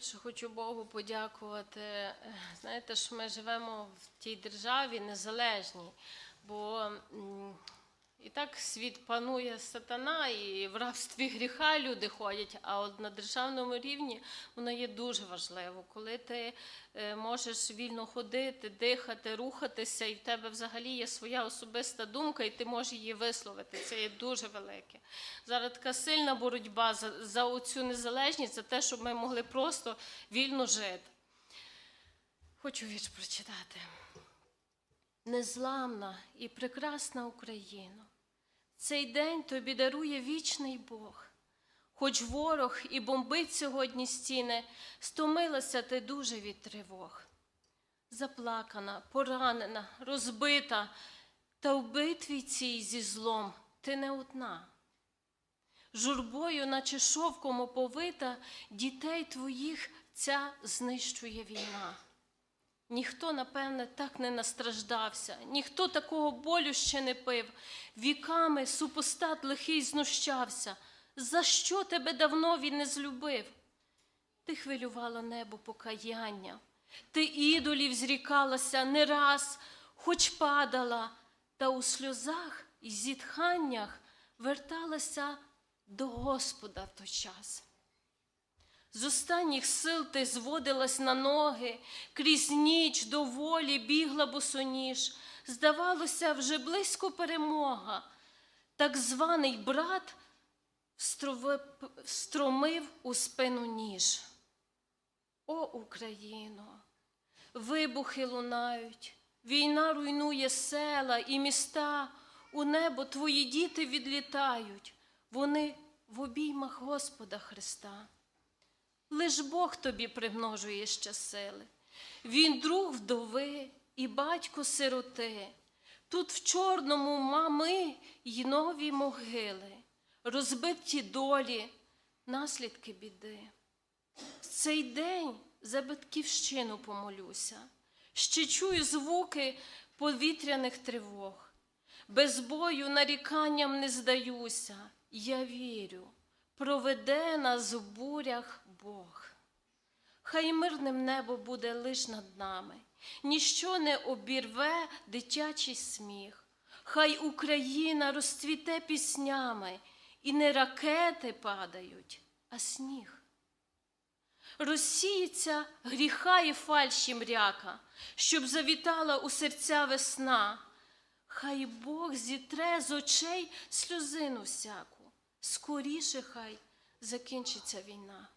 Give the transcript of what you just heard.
Перше хочу Богу подякувати. Знаєте, що ми живемо в тій державі незалежній, бо і так світ панує сатана, і в рабстві гріха люди ходять. А от на державному рівні воно є дуже важливо, коли ти е, можеш вільно ходити, дихати, рухатися, і в тебе взагалі є своя особиста думка, і ти можеш її висловити. Це є дуже велике. Зараз така сильна боротьба за, за оцю незалежність, за те, щоб ми могли просто вільно жити. Хочу вірш прочитати. Незламна і прекрасна Україно, цей день тобі дарує вічний Бог. Хоч ворог і бомбить сьогодні стіни, стомилася ти дуже від тривог. Заплакана, поранена, розбита, та в битві цій зі злом ти не одна. Журбою, наче шовком оповита, дітей твоїх ця знищує війна. Ніхто, напевне, так не настраждався, ніхто такого болю ще не пив. Віками супостат лихий знущався. За що тебе давно він не злюбив? Ти хвилювала небо покаяння, ти ідолів зрікалася не раз, хоч падала, та у сльозах і зітханнях верталася до Господа в той час. З останніх сил ти зводилась на ноги, крізь ніч до волі бігла босоніж. Здавалося, вже близько перемога. Так званий брат стромив у спину ніж. О, Україно! Вибухи лунають, війна руйнує села і міста, у небо твої діти відлітають, вони в обіймах Господа Христа. Лиш Бог тобі примножує ще сили. Він друг вдови і батько сироти. Тут в чорному мами й нові могили, розбиті долі, наслідки біди. В цей день за батьківщину помолюся, ще чую звуки повітряних тривог. Без бою наріканням не здаюся. Я вірю, проведе нас в бурях Бог. Хай мирним небо буде лиш над нами, ніщо не обірве дитячий сміх. Хай Україна розцвіте піснями, і не ракети падають, а сніг. Розсіється гріха і фальші мряка, щоб завітала у серця весна. Хай Бог зітре з очей сльозину всяку, скоріше хай закінчиться війна.